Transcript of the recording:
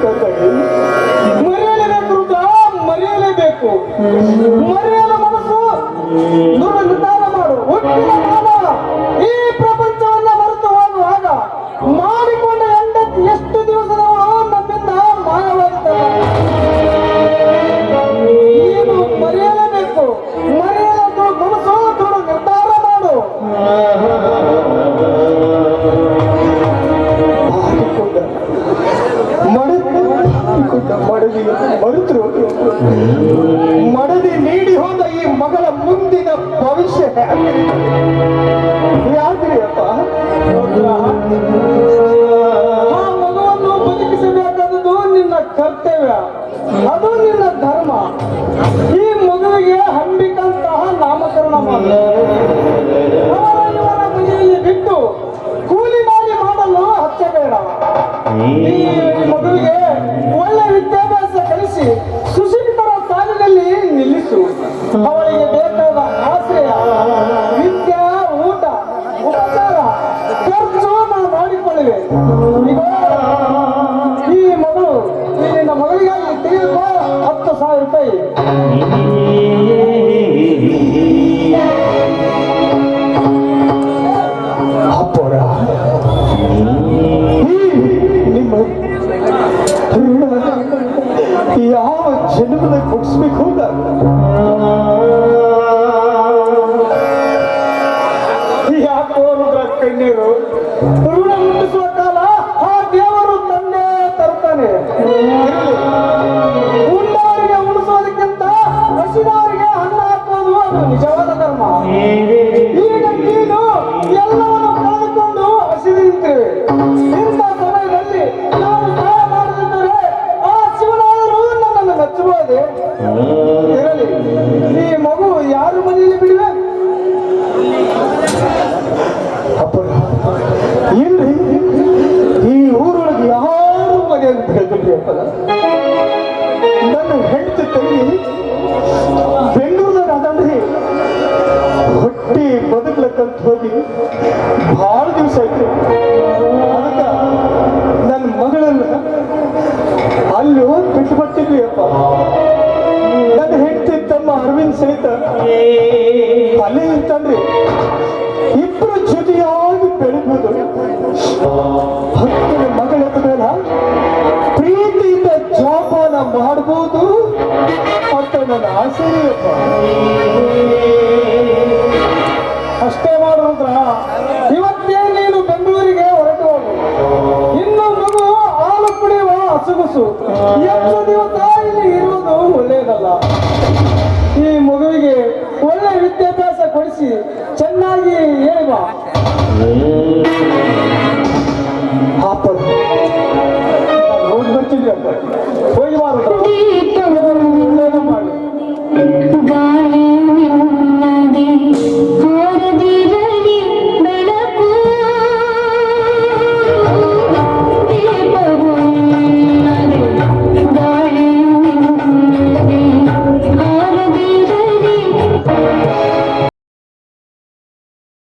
ತಿಳ್ಕೊಳ್ತೀವಿ ಮರೆಯಲೇಬೇಕು ಮರೆಯಲೇಬೇಕು. ಮರೆಯಲು ಮನಸ್ಸು ನಿರ್ಧಾರ ಮಾಡು. ಮರೆತರು ಮಡದಿ ನೀಡಿ ಹೋದ ಈ ಮಗಳ ಮುಂದಿನ ಭವಿಷ್ಯ. ಯಾಕ್ರಿ ಅಪ್ಪ ಆ ಮಗಳನ್ನು ಬದುಕಿಸಬೇಕಾದದ್ದು ನಿನ್ನ ಕರ್ತವ್ಯ. ಅದು ನಿನ್ನ ಧರ್ಮ. ಈ ಮಗುವಿಗೆ ಹಂಬಿಕಂತಹ ನಾಮಕರಣ ಮಾಡ. ಬಿಟ್ಟು ಕೂಲಿ ಮಾಡಿ ಮಾಡಲು ಹಚ್ಚಬೇಡ. ಈ ಮಗುವಿಗೆ 우리가 म्हणून ಆಸೆ ಆಗ ನನ್ನ ಮಗಳನ್ನ ಅಲ್ಲಿ ಹೋಗಿ ಬಿಟ್ಟು ಅಪ್ಪ. ನನ್ನ ಹೆಂಡತಿ ತಮ್ಮ ಅರವಿಂದ್ ಸಹಿತ ಅಲ್ಲಿ ಅಂತಂದ್ರೆ ಇಬ್ಬರು ಜೊತೆಯಾಗಿ ಬೆಳಿಬೋದು.